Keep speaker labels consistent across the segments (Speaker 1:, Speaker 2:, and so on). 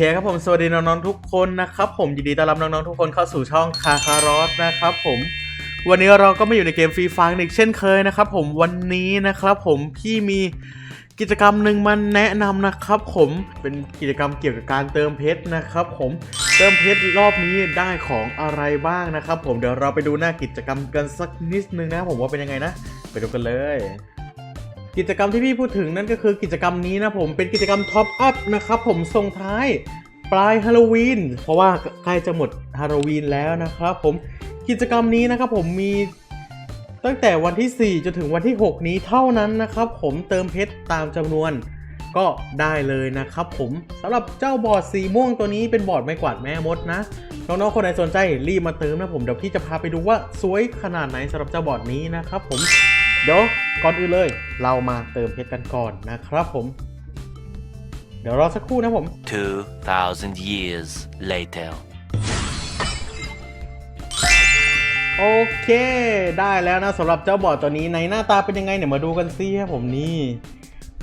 Speaker 1: เคครับผมสวัสดีน้องๆทุกคนนะครับผมยินดีต้อนรับน้องๆทุกคนเข้าสู่ช่องคาคารอสนะครับผมวันนี้เราก็มาอยู่ในเกมฟรีไฟร์อีกเช่นเคยนะครับผมวันนี้นะครับผมพี่มีกิจกรรมหนึ่งมาแนะนำนะครับผมเป็นกิจกรรมเกี่ยวกับการเติมเพชรนะครับผมเติมเพชรรอบนี้ได้ของอะไรบ้างนะครับผมเดี๋ยวเราไปดูหน้ากิจกรรมกันสักนิดนึงนะผมว่าเป็นยังไงนะ ไปดูกันเลย กิจกรรมที่พี่พูดถึงนั่นก็คือกิจกรรมนี้นะผมเป็นกิจกรรมท็อปอัพนะครับผมส่งท้ายปลายฮาโลวีนเพราะว่าใกล้จะหมดฮาโลวีนแล้วนะครับผมกิจกรรมนี้นะครับผมมีตั้งแต่วันที่ 4 จนถึงวันที่ 6 นี้เท่านั้นนะครับ ผมเติมเพชรตามจำนวนก็ได้เลยนะครับผมสำหรับเจ้าบอร์ดสีม่วงตัวนี้เป็นบอร์ดไม้กวาดแม่มดนะน้องๆคนไหนสนใจรีบมาเติมนะผมเดี๋ยวพี่จะพาไปดูว่าสวยขนาดไหนสำหรับเจ้าบอร์ดนี้นะครับผม เดี๋ยวก่อนอื่นเลย เรามาเติมเพชรกันก่อนนะครับผม เดี๋ยวรอสักครู่นะผม
Speaker 2: 2,000 years later.
Speaker 1: โอเคได้แล้วนะสำหรับเจ้าบอร์ดตัวนี้ในหน้าตาเป็นยังไงเนี่ยมาดูกันซิครับผมนี่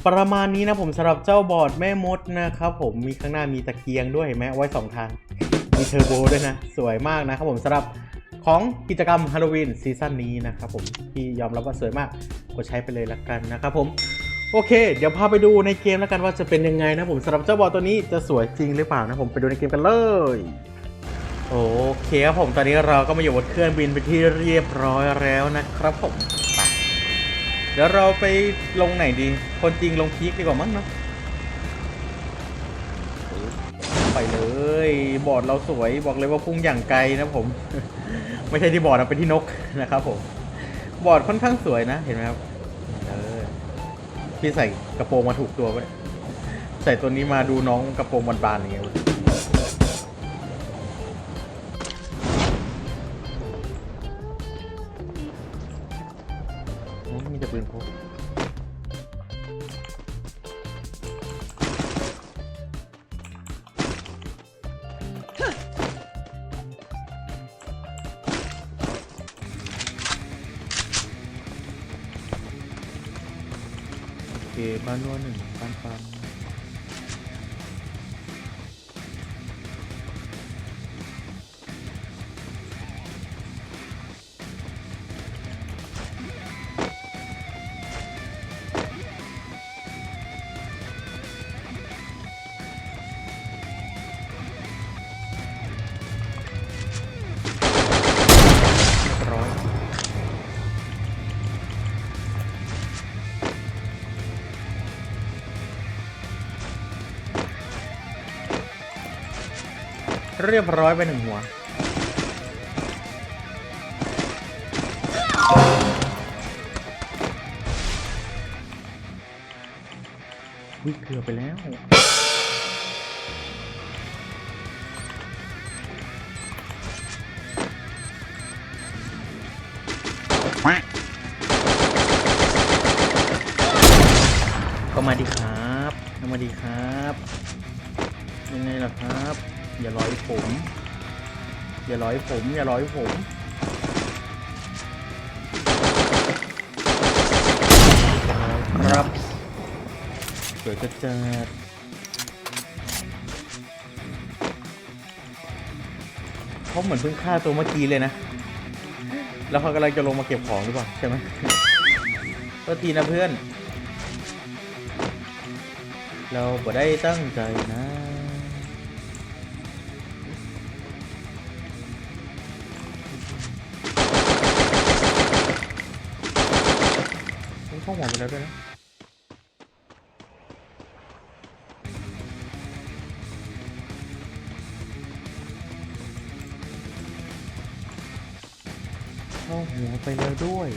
Speaker 1: ประมาณนี้นะผมสำหรับเจ้าบอร์ดแม่มดนะครับผมมีข้างหน้ามีตะเกียงด้วยเห็นไหมเอาไว้สองทางมีเทอร์โบด้วยนะ สวยมากนะครับผมสำหรับ ของกิจกรรมฮาโลวีนซีซั่นนี้นะครับผมที่ยอมรับว่าสวยมากกดใช้ไปเลยละกันนะครับผมโอเค เดี๋ยวพาไปดูในเกมแล้วกันว่าจะเป็นยังไงนะผมสำหรับเจ้าบอลตัวนี้จะสวยจริงหรือเปล่านะผมไปดูในเกมกันเลยโอเคครับผมตอนนี้เราก็มาอยู่บนเครื่องบินไปที่เรียบร้อยแล้วนะครับผมเดี๋ยวเราไปลงไหนดี คนจริงลงพีคดีกว่ามั้งเนอะ ไปเลย บอร์ดเราสวยบอกเลยว่าพุ่งอย่างไกลนะผม ไม่ใช่ที่บอร์ดนะเป็นที่นกนะครับผม บอร์ดค่อนข้างสวยนะเห็นไหมครับเออพี่ใส่กระโปรงมาถูกตัวไว้ยใส่ตัวนี้มาดูน้องกระโปรงบานๆอย่างเงี้ย บ้านรัวหนึ่งบ้านฟัน เรียบร้อยไปหนึ่งหัววิเกือบไปแล้ว ร้อยผมอย่าร้อยผมครับสวยจัดจัดเขาเหมือนเพิ่งฆ่าตัวเมื่อกี้เลยนะ แล้วเขากำลังจะลงมาเก็บของหรือเปล่าใช่ไหมก็ทีนะเพื่อน เราบ่ได้ตั้งใจนะ หัวไปแล้วด้วยนะเข้าหัวไปแล้วด้วย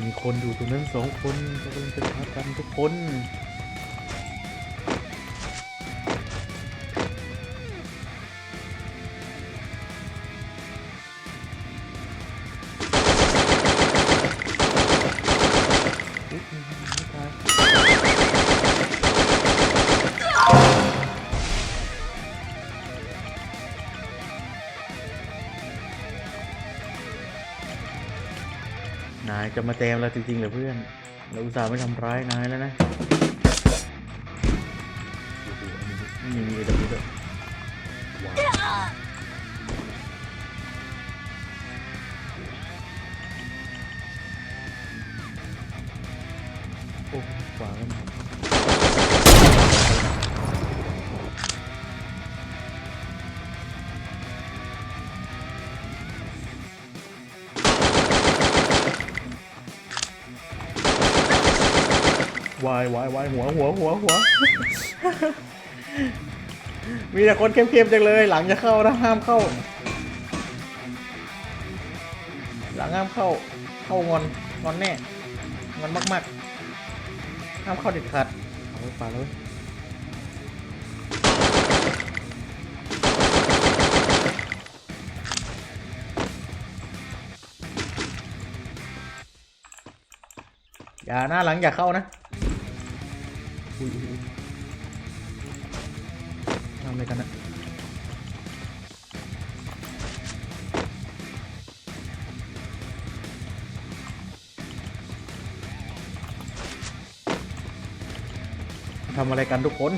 Speaker 1: มีคนอยู่ตรงนั้นสองคนกำลังจะทักกันทุกคน นายจะมาแจมเราจริงๆเหรอเพื่อน เราอุตส่าห์ไม่ทำร้ายนายแล้วนะโอ้โหอันนี้ไม่มีเอวด้วยโอ้ขวาแล้ว วายวายวายหัวหัวหัวหัว มีแต่คนเข้มๆจังเลย หลังจะเข้านะห้ามเข้า หลังห้ามเข้า เข้างอนงอนแน่งอนมากๆ ห้ามเข้าเด็ดขาดเอาไปปาเลยอย่าหน้าหลังอย่าเข้านะ อุ้ยทำอะไรกันนะทำอะไรกันทุกคน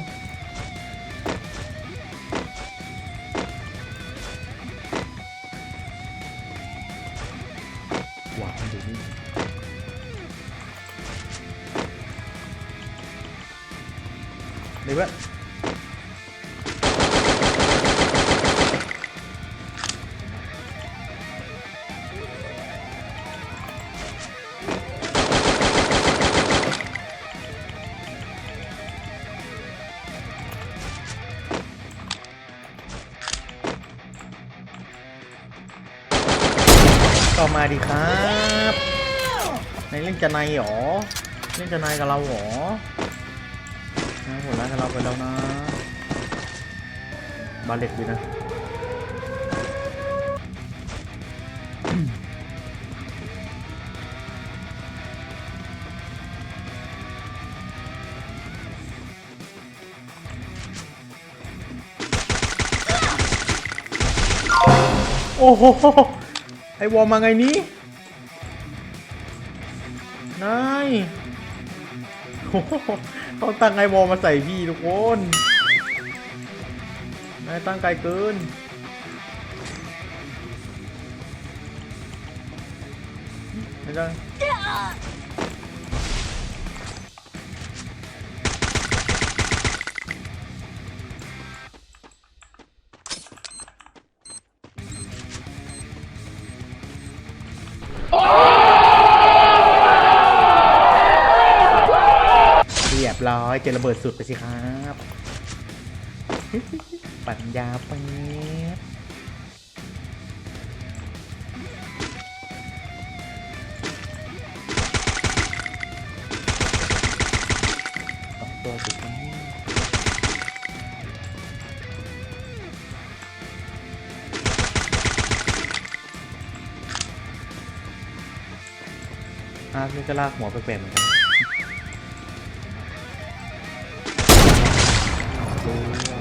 Speaker 1: เดี๋ยวเว้ยก็มาดีครับ ในเล่นจะในหรอ เล่นจะในกับเราหรอ นะผลร้ายกับเราไปแล้วนะ บาเล็กดีนะโอ้โห ไอวอลมาไงนี้นาย ต้องตั้งไอวอลมาใส่พี่ทุกคนนายตั้งไกลเกินไม่ได้เร้อยเจอระเบิดสุดไปสิครับปัญญาเป๊บสองตัวสุดนี้อาร์ตนี่ก็ลากหัวไปเป็นเหมือนกัน Yeah.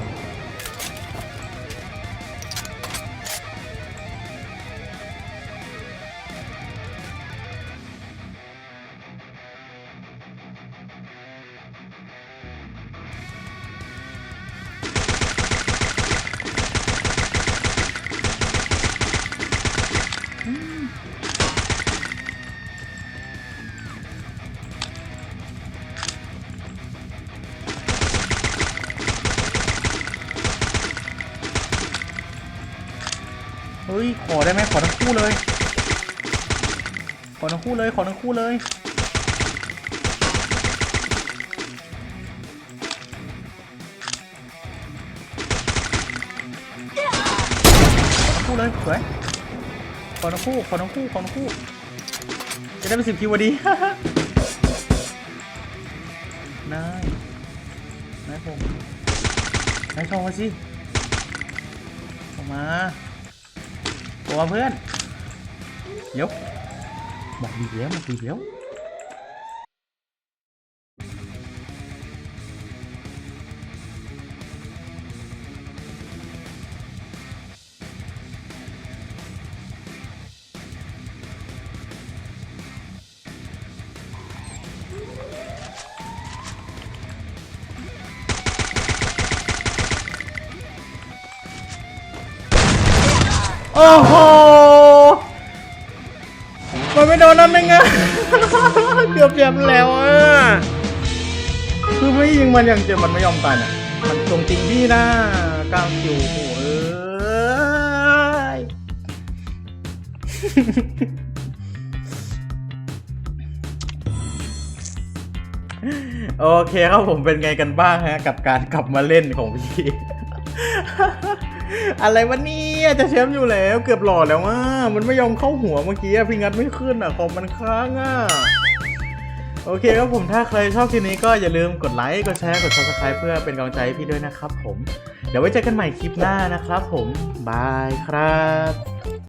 Speaker 1: อได้ไหมขอทั้งคู่เลย ขอทั้งคู่เลย ขอทั้งคู่เลย ขอทั้งคู่เลยสวยขอทั้งคู่ ขอทั้งคู่ ขอทั้งคู่ จะได้เป็นสิบคิวพอดีนายนายผมนายชมมาสิออกมา ตัวเพื่อนยกบอกดีแล้วบอกดีแล้ว อ้โห มันไม่โดนนั่นเองอะเกือบเจ็บแล้วอะคือไม่ยิงมันอย่างเจ็บมันไม่ยอมตายน่ะมันตรงจริงพี่นะกลางอยู่โอ้โหเอ้ยโอเคครับผมเป็นไงกันบ้างฮะ กับการกลับมาเล่นของพี่ อะไรวะเนี่ยจะแชมป์อยู่แล้ว เกือบหล่อแล้วว่ามันไม่ยอมเข้าหัวเมื่อกี้พิงัดไม่ขึ้นอะคอมมันค้างอะโอเคครับผมถ้าใครชอบคลิปนี้ก็อย่าลืมกดไลค์ กดแชร์ กด subscribe เพื่อเป็นกำลังใจพี่ด้วยนะครับผม เดี๋ยวไว้เจอกันใหม่คลิปหน้านะครับผม บายครับ